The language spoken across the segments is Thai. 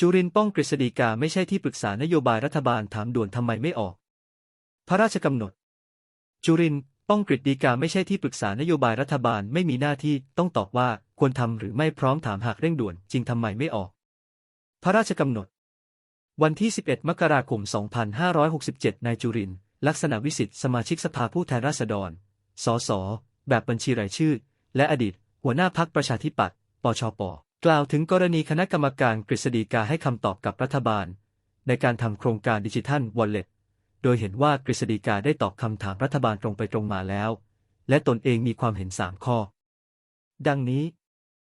จุรินป้องกฤษฎีกาไม่ใช่ที่ปรึกษานโยบายรัฐบาลถามด่วนทำไมไม่ออก พระราชกำหนด จุรินป้องกฤษฎีกาไม่ใช่ที่ปรึกษานโยบายรัฐบาลไม่มีหน้าที่ต้องตอบว่าควรทำหรือไม่พร้อมถามหากเร่งด่วนจริงทำไมไม่ออก พระราชกำหนด วันที่ 11 มกราคม 2567 นายจุรินลักษณะวิสิทธิ์สมาชิกสภาผู้แทนราษฎร สส แบบบัญชีรายชื่อ และอดีต หัวหน้าพักประชาธิปัตย์ ปชป กล่าวถึงกรณีคณะกรรมการกฤษฎีกาให้คำตอบกับรัฐบาล ในการทำโครงการดิจิทัลวอลเล็ตโดยเห็นว่ากฤษฎีกาได้ตอบคำถามรัฐบาลตรงไปตรงมาแล้ว และตนเองมีความเห็น 3 ข้อ ดังนี้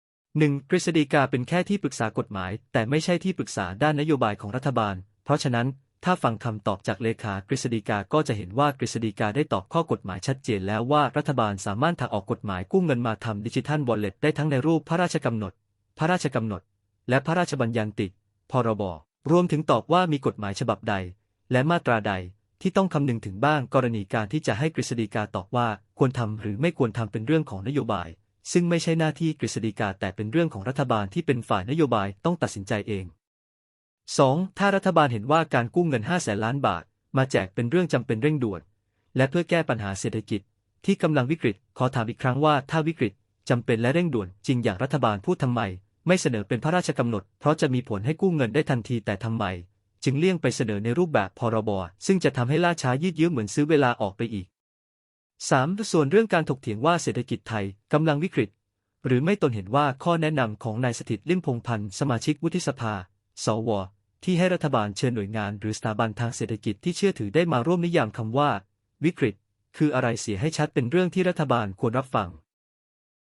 1. กฤษฎีกาเป็นแค่ที่ปรึกษากฎหมาย แต่ไม่ใช่ที่ปรึกษาด้านนโยบายของรัฐบาล เพราะฉะนั้นถ้าฟังคำตอบจากเลขากฤษฎีกาก็จะเห็นว่ากฤษฎีกาได้ตอบข้อกฎหมายชัดเจนแล้วว่ารัฐบาลสามารถถักออกกฎหมายกู้เงินมาทำดิจิทัลวอลเล็ตได้ทั้งในรูปพระราชกำหนด พระราชกำหนด และพระราชบัญญัติพรบรวมถึงตอบว่ามีกฎหมายฉบับใด และมาตราใดที่ต้องคำนึงถึงบ้างกรณีการที่จะให้กฤษฎีกาตอบว่าควรทำหรือไม่ควรทำเป็นเรื่องของนโยบาย ซึ่งไม่ใช่หน้าที่กฤษฎีกาแต่เป็นเรื่องของรัฐบาลที่เป็นฝ่ายนโยบายต้องตัดสินใจเอง 2. ถ้ารัฐบาลเห็นว่าการกู้เงิน 5 แสนล้านบาท มาแจกเป็นเรื่องจำเป็นเร่งด่วน และเพื่อแก้ปัญหาเศรษฐกิจ ที่กำลังวิกฤต ขอถามอีกครั้งว่าถ้าวิกฤตจำเป็นและเร่งด่วนจริงอย่างรัฐบาลพูดทำไม ไม่เสนอเป็นพระราชกำหนด เพราะจะมีผลให้กู้เงินได้ทันทีแต่ทำไม จึงเลี่ยงไปเสนอในรูปแบบพรบซึ่งจะทำให้ล่าช้ายืดเยื้อเหมือนซื้อเวลาออกไปอีก 3. ส่วนเรื่องการถกเถียงว่าเศรษฐกิจไทยกำลังวิกฤต หรือไม่ตนเห็นว่าข้อแนะนำของนายสถิตลิ่มพงพันธ์สมาชิกวุฒิสภา สว ที่ให้รัฐบาลเชิญหน่วยงาน หรือสถาบันทางเศรษฐกิจที่เชื่อถือได้มาร่วมนิยามคำว่า วิกฤต คืออะไรเสียให้ชัดเป็นเรื่องที่รัฐบาลควรรับฟัง